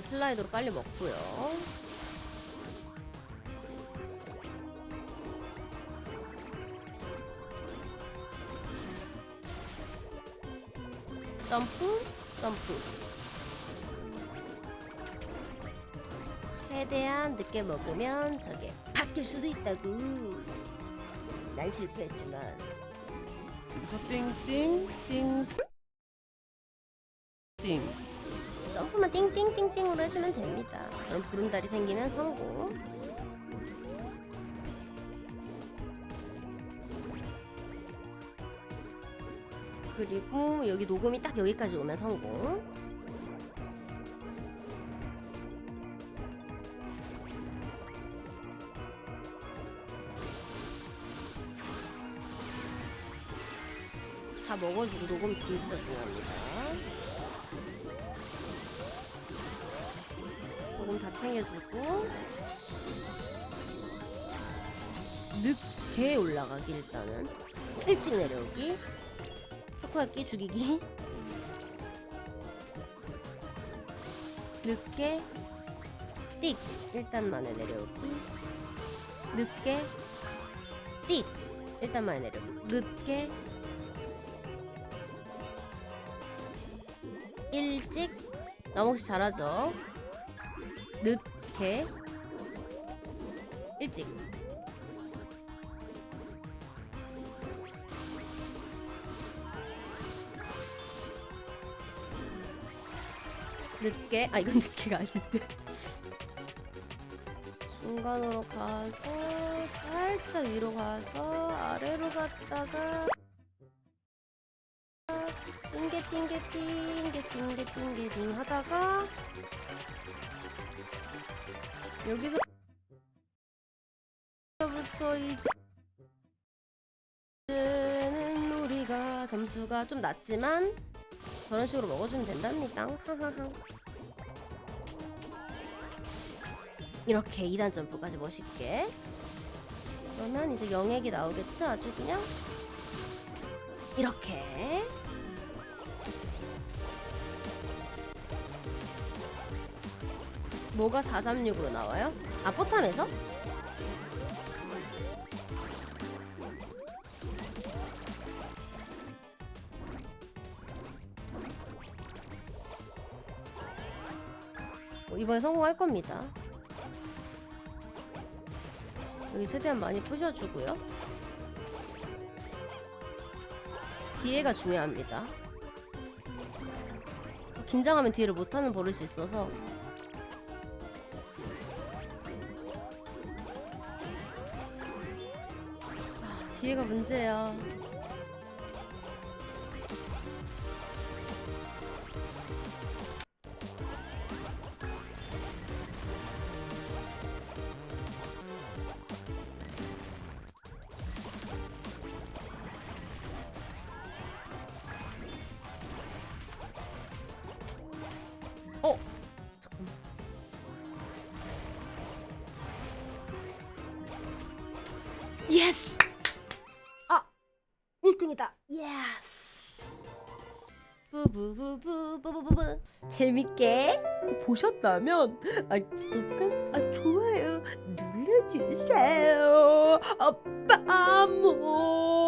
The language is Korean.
슬라이드로 빨리 먹고요. 점프, 점프. 최대한 늦게 먹으면 저게 바뀔 수도 있다고. 난 실패했지만 여기서 띵 띵 띵. 띵. 점프만 띵띵띵띵으로 해주면 됩니다. 그럼 구름다리 생기면 성공. 그리고 여기 녹음이 딱 여기까지 오면 성공. 다 먹어주고 녹음 진짜 중요합니다. 녹음 다 챙겨주고. 늦게 올라가기 일단은. 일찍 내려오기. 타코야끼 죽이기. 늦게 띡. 일단 만에 내려오기. 늦게 띡. 일단 만에 내려오기. 늦게 일찍. 너무 잘하죠 늦게 일찍. 늦게? 아 이건 늦게가 아닌데. 중간으로 가서 살짝 위로 가서 아래로 갔다가 띵게 띵게 띵게 띵게 띵게 띵 하다가 여기서 부터 이제는 우리가 점수가 좀 낮지만 저런 식으로 먹어주면 된답니다. 하하하. 이렇게 2단 점프까지 멋있게. 그러면 이제 영액이 나오겠죠? 아주 그냥 이렇게. 뭐가 436으로 나와요? 아, 포탐에서? 뭐 이번에 성공할 겁니다. 여기 최대한 많이 부셔주고요. 기회가 중요합니다. 긴장하면 뒤를 못하는 버릇이 있어서 기회가 문제야. 예스! 아! 1등이다. 예스! 부부부부부부부부 재밌게 보셨다면 아, 구독과 아, 좋아요 눌러주세요. 아빠 모